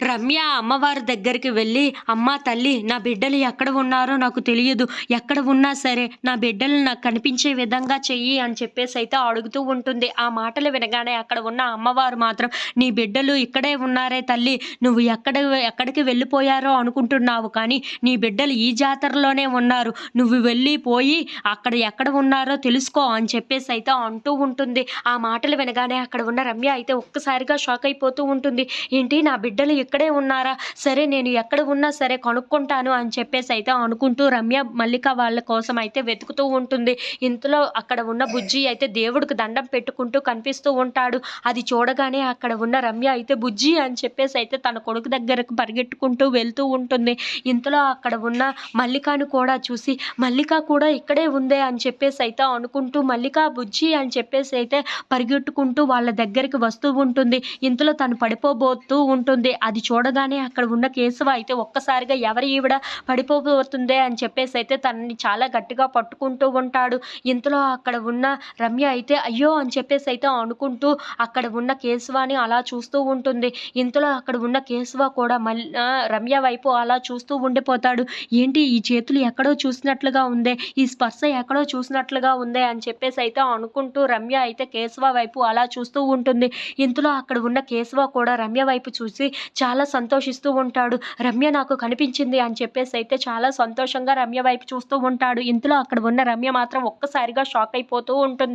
రమ్య అమ్మవారి దగ్గరికి వెళ్ళి అమ్మా తల్లి నా బిడ్డలు ఎక్కడ ఉన్నారో నాకు తెలియదు. ఎక్కడ ఉన్నా సరే నా బిడ్డలు నాకు కనిపించే విధంగా చెయ్యి అని చెప్పేసి అయితే అడుగుతూ ఉంటుంది. ఆ మాటలు వినగానే అక్కడ ఉన్న అమ్మవారు మాత్రం నీ బిడ్డలు ఇక్కడే ఉన్నారే తల్లి. నువ్వు ఎక్కడ ఎక్కడికి వెళ్ళిపోయారో అనుకుంటున్నావు కానీ నీ బిడ్డలు ఈ జాతరలోనే ఉన్నారు. నువ్వు వెళ్ళి పోయి అక్కడ ఎక్కడ ఉన్నారో తెలుసుకో అని చెప్పేసి అయితే అంటూ ఉంటుంది. ఆ మాటలు వినగానే అక్కడ ఉన్న రమ్య అయితే ఒక్కసారిగా షాక్ అయిపోతూ ఉంటుంది. ఏంటి నా బిడ్డలు ఇక్కడే ఉన్నారా? సరే నేను ఎక్కడ ఉన్నా సరే కనుక్కుంటాను అని చెప్పేసి అయితే అనుకుంటూ రమ్య మల్లిక వాళ్ళ కోసం అయితే వెతుకుతూ ఉంటుంది. ఇంతలో అక్కడ ఉన్న బుజ్జి అయితే దేవుడికి దండం పెట్టుకుంటూ కనిపిస్తూ ఉంటాడు. అది చూడగానే అక్కడ ఉన్న రమ్య అయితే బుజ్జి అని చెప్పేసి అయితే తన కొడుకు దగ్గరకు పరిగెట్టుకుంటూ వెళ్తూ ఉంటుంది. ఇంతలో అక్కడ ఉన్న మల్లికను కూడా చూసి మల్లిక కూడా ఇక్కడే ఉందే అని చెప్పేసి అయితే అనుకుంటూ మల్లిక బుజ్జి అని చెప్పేసి అయితే పరిగెట్టుకుంటూ వాళ్ళ దగ్గరికి వస్తూ ఉంటుంది. ఇంతలో తను పడిపోబోతూ ఉంటుంది. అది చూడగానే అక్కడ ఉన్న కేశవ అయితే ఒక్కసారిగా ఎవరి ఈవిడ పడిపోబోతుందే అని చెప్పేసి అయితే తనని చాలా గట్టిగా పట్టుకుంటూ ఉంటాడు. ఇంతలో అక్కడ ఉన్న రమ్య అయితే అయ్యో అని చెప్పేసి అయితే అనుకుంటూ అక్కడ ఉన్న కేశవాని అలా చూస్తూ ఉంటుంది. ఇంతలో అక్కడ ఉన్న కేశవ కూడా మళ్ళీ రమ్య వైపు అలా చూస్తూ ఉండిపోతాడు. ఏంటి ఈ చేతులు ఎక్కడో చూసినట్లుగా ఉందే? ఈ స్పర్శ ఎక్కడో చూసినట్లుగా ఉందే? అని చెప్పేసి అయితే అనుకుంటూ రమ్య అయితే కేశవ వైపు అలా చూస్తూ ఉంటుంది. ఇంతలో అక్కడ ఉన్న కేశవ కూడా రమ్య వైపు చూసి చాలా సంతోషిస్తూ ఉంటాడు. రమ్య నాకు కనిపించింది అని చెప్పేసి అయితే చాలా సంతోషంగా రమ్య వైపు చూస్తూ ఉంటాడు. ఇంతలో అక్కడ ఉన్న రమ్య మాత్రం ఒక్కసారిగా షాక్ అయిపోతూ ఉంటుంది.